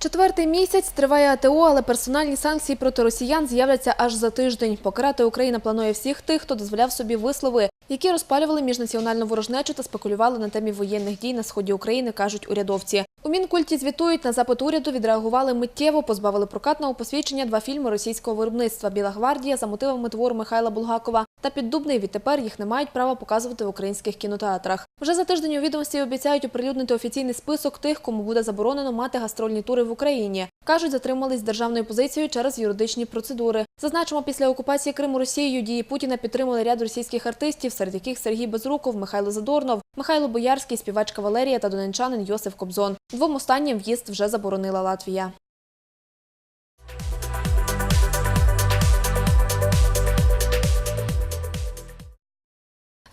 Четвертий місяць триває АТО, але персональні санкції проти росіян з'являться аж за тиждень. Покарати Україна планує всіх тих, хто дозволяв собі вислови, які розпалювали міжнаціональну ворожнечу та спекулювали на темі воєнних дій на сході України, кажуть урядовці. У Мінкульті звітують на запит уряду, відреагували миттєво, позбавили прокатного посвідчення два фільми російського виробництва Біла гвардія за мотивами твору Михайла Булгакова та Піддубний. Відтепер їх не мають права показувати в українських кінотеатрах. Вже за тиждень у відомстві обіцяють оприлюднити офіційний список тих, кому буде заборонено мати гастрольні тури в Україні. Кажуть, затримались з державною позицією через юридичні процедури. Зазначимо, після окупації Криму Росією дії Путіна підтримали ряд російських артистів, серед яких Сергій Безруков, Михайло Задорнов, Михайло Боярський, співачка Валерія та донечанин Йосиф Кобзон. Двом останнім в'їзд вже заборонила Латвія.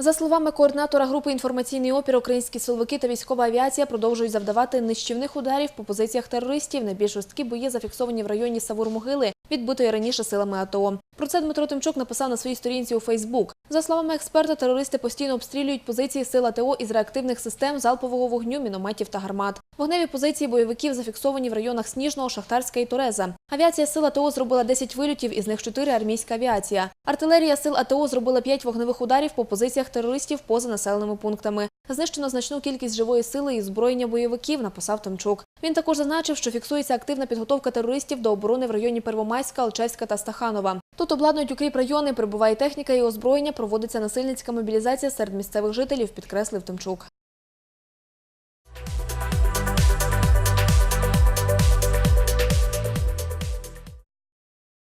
За словами координатора групи інформаційний опір, українські силовики та військова авіація продовжують завдавати нищівних ударів по позиціях терористів. Найбільш жорсткі бої зафіксовані в районі Савур-Могили, відбитої раніше силами АТО. Про це Дмитро Тимчук написав на своїй сторінці у Фейсбук. За словами експерта, терористи постійно обстрілюють позиції сил АТО із реактивних систем залпового вогню, мінометів та гармат. Вогневі позиції бойовиків зафіксовані в районах Сніжного, Шахтарська і Туреза. Авіація сил АТО зробила 10 вильотів, із них 4 армійська авіація. Артилерія сил АТО зробила 5 вогневих ударів по позиціях терористів поза населеними пунктами. Знищено значну кількість живої сили і зброєння бойовиків, написав Тимчук. Він також зазначив, що фіксується активна підготовка терористів до оборони в районі Первомайська, Алчевська та Стаханова. Тут обладнують укріп райони, прибуває техніка і озброєння, проводиться насильницька мобілізація серед місцевих жителів, підкреслив Тимчук.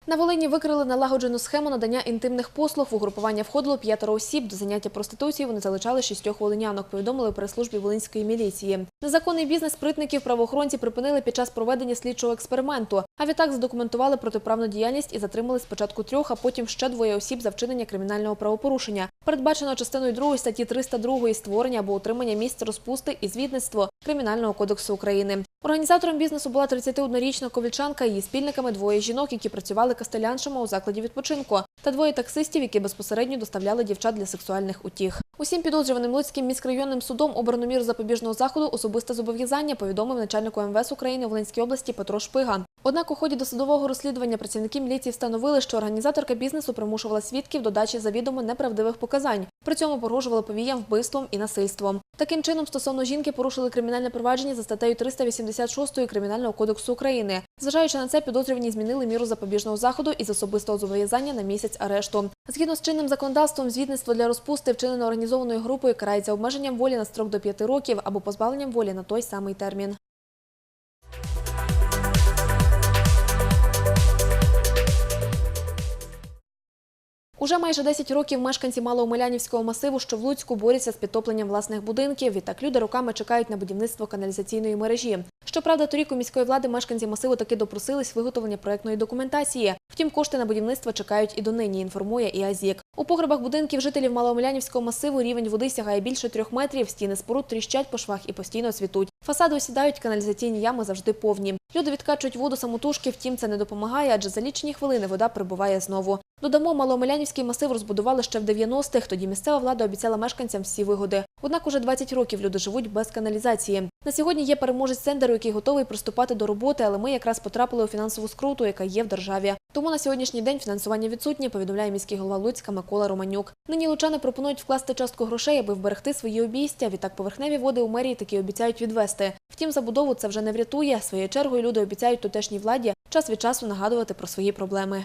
На Волині викрили налагоджену схему надання інтимних послуг. В угрупування входило п'ятеро осіб. До заняття проституцією вони залишали шістьох волинянок, повідомили у прес-службі Волинської міліції. Незаконний бізнес спритників правоохоронці припинили під час проведення слідчого експерименту. А відтак задокументували протиправну діяльність і затримали спочатку трьох, а потім ще двоє осіб за вчинення кримінального правопорушення. Передбачено частиною 2 статті 302 створення або утримання місць розпусти і звідництво Кримінального кодексу України. Організатором бізнесу була 31-річна ковільчанка. Її спільниками двоє жінок, які працювали кастеляншами у закладі відпочинку, та двоє таксистів, які безпосередньо доставляли дівчат для сексуальних утіх. Усім підозрюваним Луцьким міськрайонним судом обрано міру запобіжного заходу особисте зобов'язання, повідомив начальнику МВС України в Волинській області Петро Шпига. Однак у ході досудового розслідування працівники міліції встановили, що організаторка бізнесу примушувала свідків до дачі завідомо неправдивих показань. При цьому погрожувала повіям вбивством і насильством. Таким чином, стосовно жінки порушили кримінальне провадження за статтею 386 Кримінального кодексу України. Зважаючи на це, підозрювані змінили міру запобіжного заходу із особистого зобов'язання на місяць арешту. Згідно з чинним законодавством, звідництво для розпусти, вчинено організованою групою, карається обмеженням волі на строк до 5 років або позбавленням волі на той самий термін. Уже майже 10 років мешканці Малоомелянівського масиву, що в Луцьку, борються з підтопленням власних будинків. Відтак люди роками чекають на будівництво каналізаційної мережі. Щоправда, торік у міської влади мешканці масиву таки допросились виготовлення проектної документації. Втім, кошти на будівництво чекають і донині, інформує і АЗІК. У погребах будинків жителів Малоомелянівського масиву рівень води сягає більше трьох метрів, стіни споруд тріщать по швах і постійно цвітуть. Фасади осідають, каналізаційні ями завжди повні. Люди відкачують воду самотужки, втім це не допомагає, адже за лічені хвилини вода прибуває знову. Додамо, Малоомелянівський масив розбудували ще в 90-х, тоді місцева влада обіцяла мешканцям всі вигоди. Однак уже 20 років люди живуть без каналізації. На сьогодні є переможець тендеру, який готовий приступати до роботи, але ми якраз потрапили у фінансову скруту, яка є в державі. Тому на сьогоднішній день фінансування відсутнє, повідомляє міський голова Луцька Микола Романюк. Нині лучани пропонують вкласти частку грошей, аби вберегти свої обійстя. Відтак поверхневі води у мерії таки обіцяють відвести. Втім, забудову це вже не врятує. Своєю чергою люди обіцяють тутешній владі час від часу нагадувати про свої проблеми.